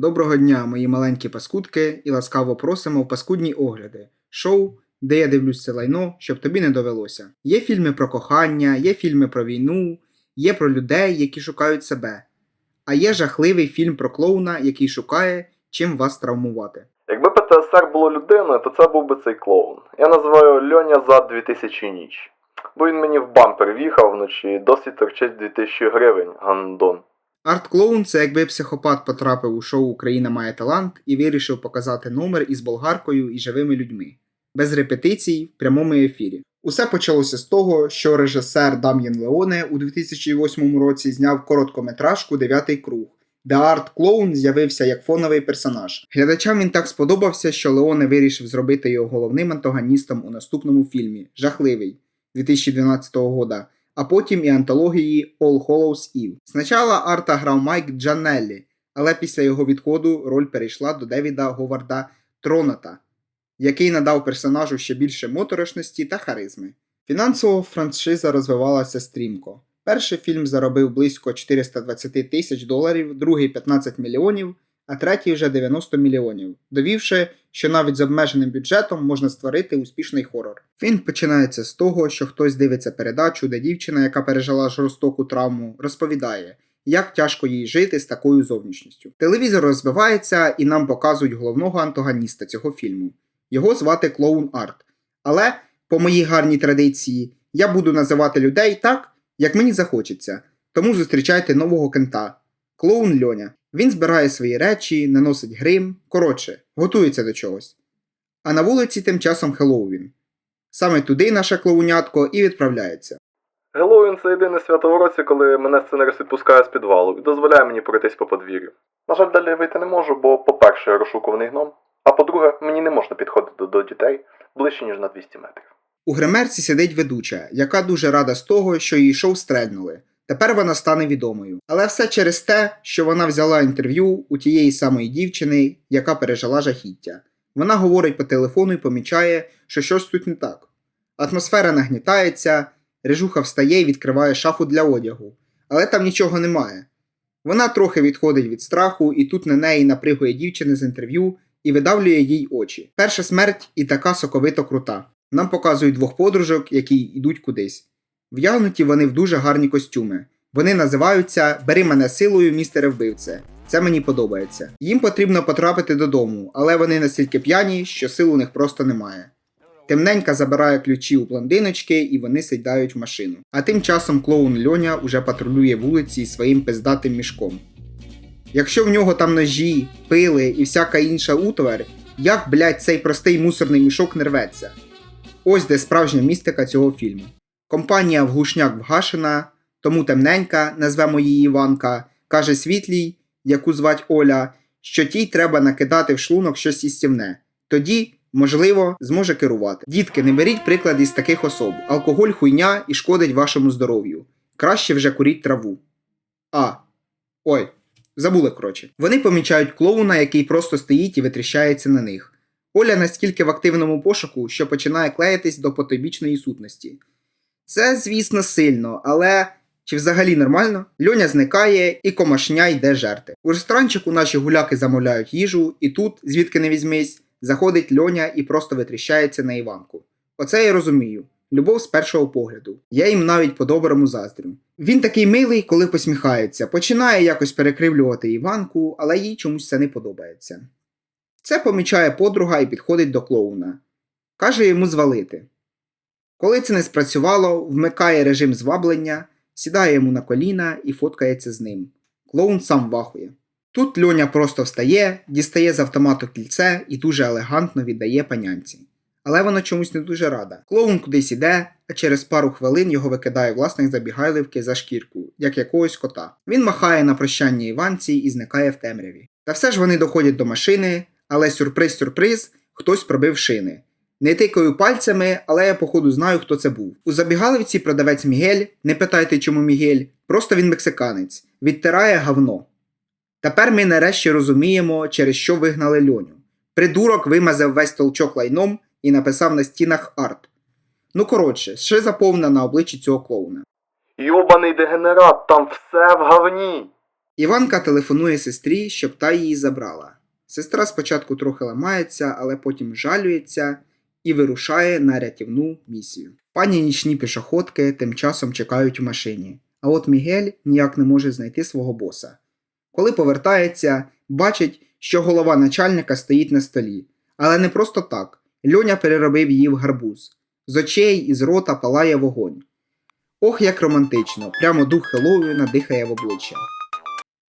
Доброго дня, мої маленькі паскудки, і ласкаво просимо в паскудні огляди. Шоу, де я дивлюсь це лайно, щоб тобі не довелося. Є фільми про кохання, є фільми про війну, є про людей, які шукають себе. А є жахливий фільм про клоуна, який шукає, чим вас травмувати. Якби ПТСР було людиною, то це був би цей клоун. Я називаю Льоня за 2000 ніч. Бо він мені в бампер в'їхав вночі і досі торчить 2000 гривень, гандон. Арт-клоун це якби психопат потрапив у шоу Україна має талант і вирішив показати номер із болгаркою і живими людьми, без репетицій в прямому ефірі. Усе почалося з того, що режисер Дам'єн Леоне у 2008 році зняв короткометражку Дев'ятий круг, де арт-клоун з'явився як фоновий персонаж. Глядачам він так сподобався, що Леоне вирішив зробити його головним антагоністом у наступному фільмі Жахливий 2012 года а потім і антології All Hallows Eve. Спочатку Арта грав Майк Джанеллі, але після його відходу роль перейшла до Девіда Говарда Троната, який надав персонажу ще більше моторошності та харизми. Фінансово франшиза розвивалася стрімко. Перший фільм заробив близько 420 тисяч доларів, другий 15 мільйонів, а третій вже 90 мільйонів, довівши, що навіть з обмеженим бюджетом можна створити успішний хорор. Фільм починається з того, що хтось дивиться передачу, де дівчина, яка пережила жорстоку травму, розповідає, як тяжко їй жити з такою зовнішністю. Телевізор розвивається і нам показують головного антагоніста цього фільму. Його звати Клоун Арт. Але, по моїй гарній традиції, я буду називати людей так, як мені захочеться. Тому зустрічайте нового кента Клоун Льоня. Він збирає свої речі, наносить грим, коротше, готується до чогось. А на вулиці тим часом Хеллоуін. Саме туди наше клоунятко і відправляється. Геловін це єдине свято в році, коли мене сценарист відпускає з підвалу і дозволяє мені пройтись по подвір'ю. На жаль, далі вийти не можу, бо, по-перше, я розшукуваний гном, а по-друге, мені не можна підходити до дітей ближче, ніж на 200 метрів. У гримерці сидить ведуча, яка дуже рада з того, що її шоу стрельнули. Тепер вона стане відомою. Але все через те, що вона взяла інтерв'ю у тієї самої дівчини, яка пережила жахіття. Вона говорить по телефону і помічає, що щось тут не так. Атмосфера нагнітається, режуха встає і відкриває шафу для одягу, але там нічого немає. Вона трохи відходить від страху, і тут на неї напригує дівчина з інтерв'ю і видавлює їй очі. Перша смерть і така соковито крута. Нам показують двох подружок, які йдуть кудись. В'ягнуті вони в дуже гарні костюми. Вони називаються Бери мене силою, містере вбивце. Це мені подобається. Їм потрібно потрапити додому, але вони настільки п'яні, що сил у них просто немає. Темненька забирає ключі у блондиночки і вони сідають в машину. А тим часом клоун Льоня уже патрулює вулиці своїм пиздатим мішком. Якщо в нього там ножі, пили і всяка інша утвар, як, блядь, цей простий мусорний мішок не рветься? Ось де справжня містика цього фільму. Компанія в глушняк вгашена, тому темненька, назвемо її Іванка, каже світлій, яку звать Оля, що тій треба накидати в шлунок щось їстівне. Тоді, можливо, зможе керувати. Дітки, не беріть приклад із таких особ. Алкоголь хуйня і шкодить вашому здоров'ю. Краще вже куріть траву. А. Ой, забули, коротше. Вони помічають клоуна, який просто стоїть і витріщається на них. Оля настільки в активному пошуку, що починає клеїтись до потойбічної сутності. Це, звісно, сильно, але чи взагалі нормально? Льоня зникає і комашня йде жерти. У ресторанчику наші гуляки замовляють їжу, і тут, звідки не візьмись, заходить Льоня і просто витріщається на Іванку. Оце я розумію. Любов з першого погляду. Я їм навіть по-доброму заздрю. Він такий милий, коли посміхається, починає якось перекривлювати Іванку, але їй чомусь це не подобається. Це помічає подруга і підходить до клоуна. Каже йому звалити. Коли це не спрацювало, вмикає режим зваблення, сідає йому на коліна і фоткається з ним. Клоун сам вахує. Тут Льоня просто встає, дістає з автомату кільце і дуже елегантно віддає панянці. Але вона чомусь не дуже рада. Клоун кудись іде, а через пару хвилин його викидає власник забігайливки за шкірку, як якогось кота. Він махає на прощання Іванці і зникає в темряві. Та все ж вони доходять до машини, але сюрприз-сюрприз, хтось пробив шини. Не тикаю пальцями, але я походу знаю, хто це був. У забігаливці продавець Мігель, не питайте, чому Мігель, просто він мексиканець, відтирає гавно. Тепер ми нарешті розуміємо, через що вигнали льоню. Придурок вимазав весь толчок лайном і написав на стінах арт. Ну коротше, ще заповнена на обличчі цього клоуна. Йобаний дегенерат, там все в говні. Іванка телефонує сестрі, щоб та її забрала. Сестра спочатку трохи ламається, але потім жалюється і вирушає на рятівну місію. Пані нічні пішоходки тим часом чекають у машині, а от Мігель ніяк не може знайти свого боса. Коли повертається, бачить, що голова начальника стоїть на столі, але не просто так. Льоня переробив її в гарбуз. З очей і з рота палає вогонь. Ох, як романтично, прямо дух Хеллоуіна дихає в обличчя.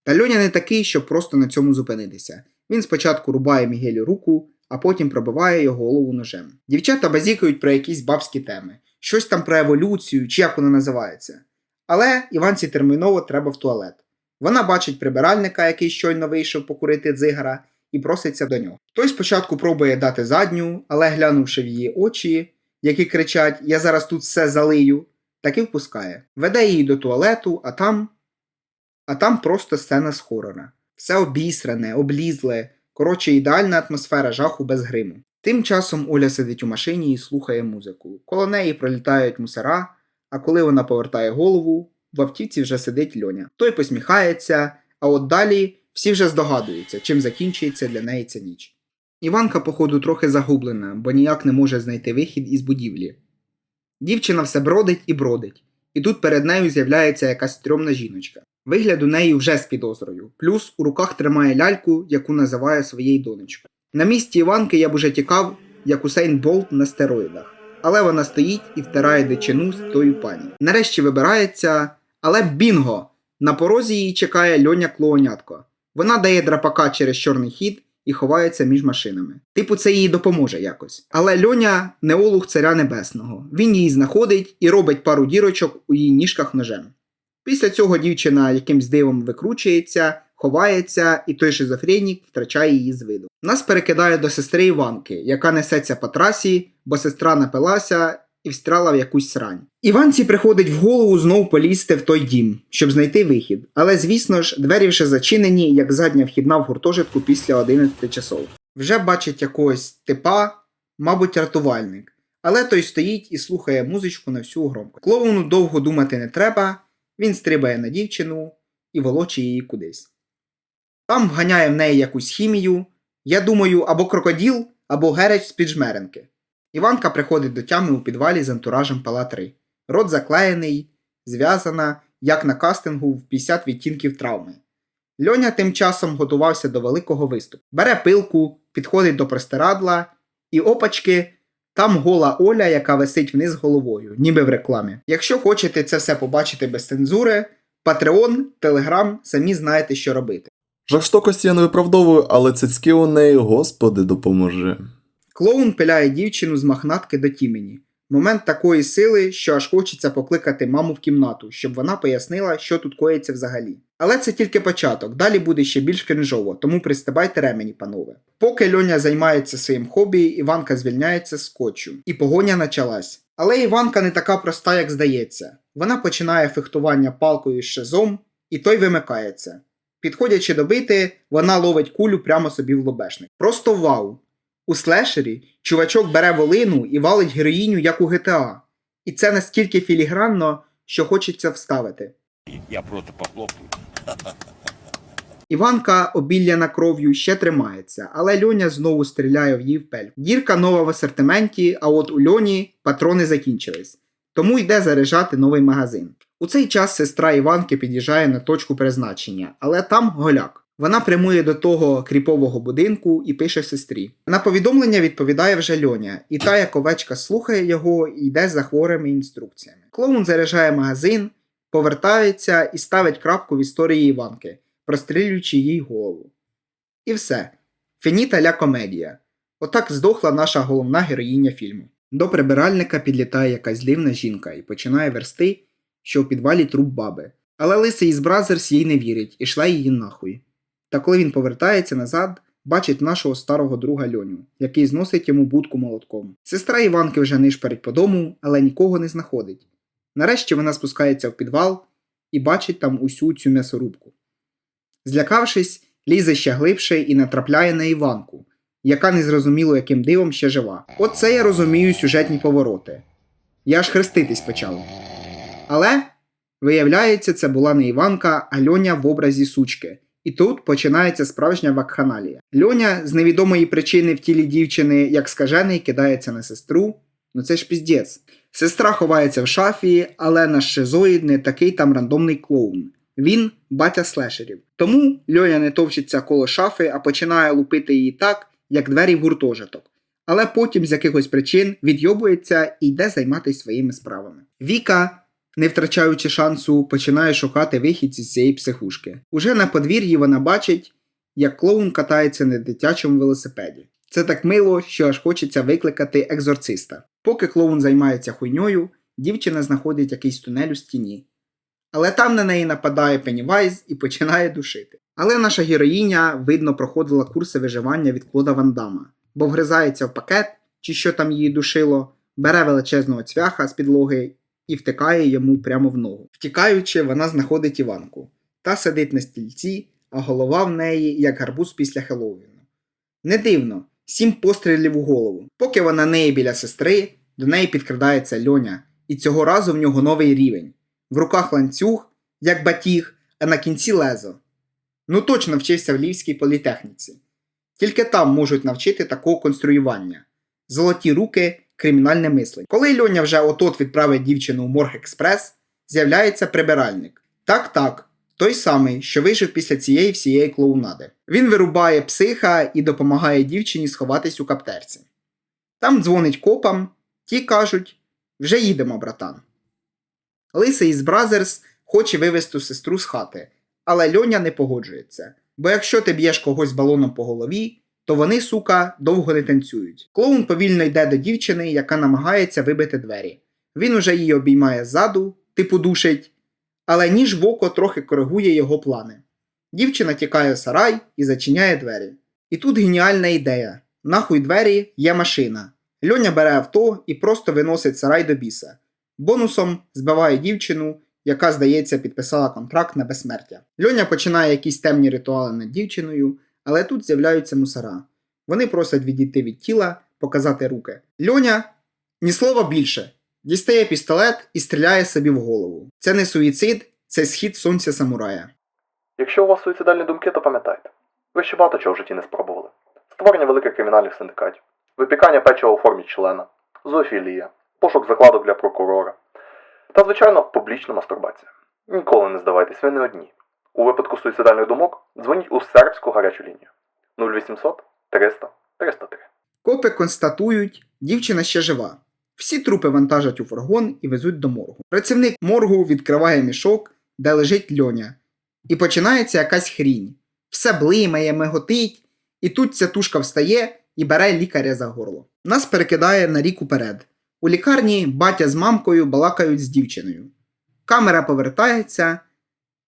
Та Льоня не такий, щоб просто на цьому зупинитися. Він спочатку рубає Мігелю руку, а потім пробиває його голову ножем. Дівчата базікають про якісь бабські теми, щось там про еволюцію чи як воно називається. Але Іванці терміново треба в туалет. Вона бачить прибиральника, який щойно вийшов покурити дзигара, і проситься до нього. Той спочатку пробує дати задню, але глянувши в її очі, які кричать Я зараз тут все залию, таки впускає. Веде її до туалету, а там. А там просто сцена з хорора. Все обісране, облізле, коротше, ідеальна атмосфера жаху без гриму. Тим часом Оля сидить у машині і слухає музику. Коло неї пролітають мусора, а коли вона повертає голову, в автівці вже сидить льоня. Той посміхається, а от далі всі вже здогадуються, чим закінчується для неї ця ніч. Іванка, походу, трохи загублена, бо ніяк не може знайти вихід із будівлі. Дівчина все бродить і бродить, і тут перед нею з'являється якась стрьомна жіночка. Вигляд у неї вже з підозрою, плюс у руках тримає ляльку, яку називає своєю донечкою. На місці Іванки я б уже тікав, як Усейн Болт на стероїдах, але вона стоїть і втирає дичину з тою пані. Нарешті вибирається, але бінго! На порозі її чекає льоня клоунятко. Вона дає драпака через чорний хід і ховається між машинами. Типу, це їй допоможе якось. Але льоня не олух царя небесного. Він її знаходить і робить пару дірочок у її ніжках ножем. Після цього дівчина якимсь дивом викручується, ховається, і той шизофренік втрачає її з виду. Нас перекидає до сестри Іванки, яка несеться по трасі, бо сестра напилася і встряла в якусь срань. Іванці приходить в голову знов полізти в той дім, щоб знайти вихід. Але звісно ж, двері вже зачинені, як задня вхідна в гуртожитку після 11 часов. Вже бачить якогось типа, мабуть, рятувальник. Але той стоїть і слухає музичку на всю громку. Клоуну довго думати не треба, він стрибає на дівчину і волочить її кудись. Там вганяє в неї якусь хімію, я думаю, або крокоділ, або гереч з піджмеренки. Іванка приходить до тями у підвалі з антуражем Пала 3. Рот заклеєний, зв'язана, як на кастингу в 50 відтінків травми. Льоня тим часом готувався до великого виступу. Бере пилку, підходить до простирадла, і опачки, там гола Оля, яка висить вниз головою, ніби в рекламі. Якщо хочете це все побачити без цензури, Patreon, Telegram, самі знаєте, що робити. Жорстокості я не виправдовую, але цицьки у неї, господи, допоможи. Клоун пиляє дівчину з махнатки до тімені. Момент такої сили, що аж хочеться покликати маму в кімнату, щоб вона пояснила, що тут коїться взагалі. Але це тільки початок, далі буде ще більш кринжово, тому пристебайте ремені, панове. Поки Льоня займається своїм хобі, Іванка звільняється з скотчу, і погоня почалась. Але Іванка не така проста, як здається. Вона починає фехтування палкою з шезом, і той вимикається. Підходячи до бити, вона ловить кулю прямо собі в лобешник. Просто вау! У слешері чувачок бере волину і валить героїню, як у GTA. І це настільки філігранно, що хочеться вставити. Я просто похлопаю. Іванка, обілляна кров'ю, ще тримається, але Льоня знову стріляє в її в пельку. Дірка нова в асортименті, а от у Льоні патрони закінчились. Тому йде заряджати новий магазин. У цей час сестра Іванки під'їжджає на точку призначення, але там голяк. Вона прямує до того кріпового будинку і пише сестрі. На повідомлення відповідає вже Льоня, і та як овечка слухає його і йде за хворими інструкціями. Клоун заряджає магазин, повертається і ставить крапку в історії Іванки, прострілюючи їй голову. І все. Фініта ля комедія. Отак здохла наша головна героїня фільму. До прибиральника підлітає якась дивна жінка і починає версти, що в підвалі труп баби. Але лисий із Бразерс їй не вірить і шле її нахуй. Та коли він повертається назад, бачить нашого старого друга Льоню, який зносить йому будку молотком. Сестра Іванки вже нишпарить по дому, але нікого не знаходить. Нарешті вона спускається в підвал і бачить там усю цю м'ясорубку. Злякавшись, лізе ще глибше і натрапляє на Іванку, яка незрозуміло яким дивом ще жива. Оце я розумію сюжетні повороти. Я аж хреститись почав. Але Виявляється, це була не Іванка, а Льоня в образі сучки. І тут починається справжня вакханалія. Льоня з невідомої причини в тілі дівчини, як скажений, кидається на сестру. Ну це ж піздець. Сестра ховається в шафі, але наш шизоїд не такий там рандомний клоун. Він батя слешерів. Тому Льоня не товчиться коло шафи, а починає лупити її так, як двері в гуртожиток. Але потім з якихось причин відйобується і йде займатися своїми справами. Віка, не втрачаючи шансу, починає шукати вихід із цієї психушки. Уже на подвір'ї вона бачить, як клоун катається на дитячому велосипеді. Це так мило, що аж хочеться викликати екзорциста. Поки клоун займається хуйньою, дівчина знаходить якийсь тунель у стіні. Але там на неї нападає Пеннівайз і починає душити. Але наша героїня, видно, проходила курси виживання від Клода Ван Дамма, бо вгризається в пакет, чи що там її душило, бере величезного цвяха з підлоги і втикає йому прямо в ногу. Втікаючи, вона знаходить Іванку. Та сидить на стільці, а голова в неї як гарбуз після Хеллоуіну. Не дивно, сім пострілів у голову. Поки вона неї біля сестри, до неї підкрадається льоня, і цього разу в нього новий рівень. В руках ланцюг, як батіг, а на кінці лезо. Ну точно вчився в Львівській політехніці. Тільки там можуть навчити такого конструювання. Золоті руки, кримінальне мислення. Коли Льоня вже отот відправить дівчину в Морг Експрес, з'являється прибиральник. Так, так, той самий, що вижив після цієї всієї клоунади. Він вирубає психа і допомагає дівчині сховатись у каптерці. Там дзвонить копам, ті кажуть: вже їдемо, братан. Лисий із Бразерс хоче вивезти сестру з хати, але Льоня не погоджується. Бо якщо ти б'єш когось балоном по голові, то вони, сука, довго не танцюють. Клоун повільно йде до дівчини, яка намагається вибити двері. Він уже її обіймає ззаду, типу душить, але ніж в око трохи коригує його плани. Дівчина тікає в сарай і зачиняє двері. І тут геніальна ідея: нахуй двері є машина. Льоня бере авто і просто виносить сарай до біса. Бонусом збиває дівчину, яка, здається, підписала контракт на безсмертя. Льоня починає якісь темні ритуали над дівчиною, але тут з'являються мусора. Вони просять відійти від тіла, показати руки. Льоня ні слова більше. Дістає пістолет і стріляє собі в голову. Це не суїцид, це схід сонця самурая. Якщо у вас суїцидальні думки, то пам'ятайте. Ви ще багато чого в житті не спробували. Створення великих кримінальних синдикатів, випікання печива у формі члена, зоофілія, пошук закладок для прокурора. Та, звичайно, публічна мастурбація. Ніколи не здавайтесь, ви не одні. У випадку суїцидальних думок дзвоніть у сербську гарячу лінію 0800 300 303. Копи констатують, дівчина ще жива. Всі трупи вантажать у фургон і везуть до моргу. Працівник моргу відкриває мішок, де лежить льоня. І починається якась хрінь. Все блимає, миготить, і тут ця тушка встає і бере лікаря за горло. Нас перекидає на рік уперед. У лікарні батя з мамкою балакають з дівчиною. Камера повертається,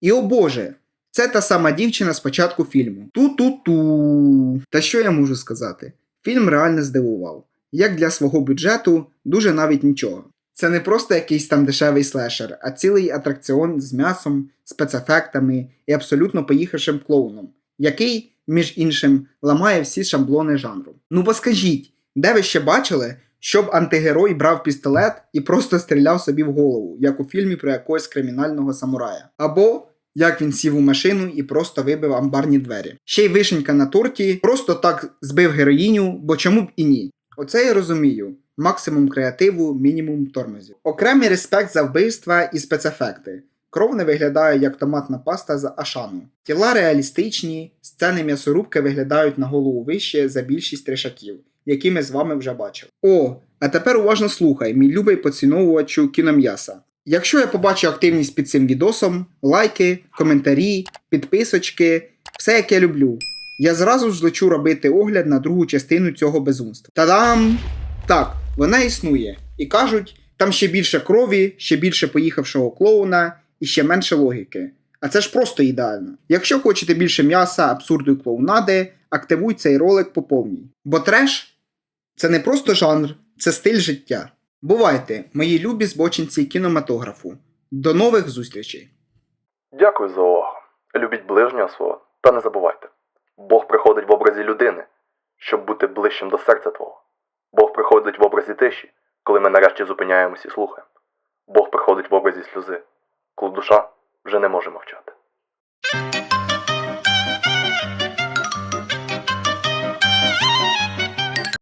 і о Боже, це та сама дівчина з початку фільму. Ту-ту-ту. Та що я можу сказати? Фільм реально здивував. Як для свого бюджету, дуже навіть нічого. Це не просто якийсь там дешевий слешер, а цілий атракціон з м'ясом, спецефектами і абсолютно поїхавшим клоуном, який, між іншим, ламає всі шаблони жанру. Ну бо скажіть, де ви ще бачили, щоб антигерой брав пістолет і просто стріляв собі в голову, як у фільмі про якогось кримінального самурая? Або як він сів у машину і просто вибив амбарні двері. Ще й вишенька на торті, просто так збив героїню, бо чому б і ні. Оце я розумію. Максимум креативу, мінімум тормозів. Окремий респект за вбивства і спецефекти. Кров не виглядає як томатна паста з Ашану. Тіла реалістичні, сцени м'ясорубки виглядають на голову вище за більшість тришаків, які ми з вами вже бачили. О, а тепер уважно слухай, мій любий поціновувачу кіном'яса. Якщо я побачу активність під цим відосом, лайки, коментарі, підписочки, все як я люблю. Я зразу ж злечу робити огляд на другу частину цього безумства. Та-дам! Так, вона існує. І кажуть, там ще більше крові, ще більше поїхавшого клоуна і ще менше логіки. А це ж просто ідеально. Якщо хочете більше м'яса, абсурду і клоунади, активуй цей ролик по повній. Бо треш це не просто жанр, це стиль життя. Бувайте, мої любі збочинці кінематографу. До нових зустрічей! Дякую за увагу. Любіть ближнього свого та не забувайте. Бог приходить в образі людини, щоб бути ближчим до серця твого. Бог приходить в образі тиші, коли ми нарешті зупиняємось і слухаємо. Бог приходить в образі сльози, коли душа вже не може мовчати.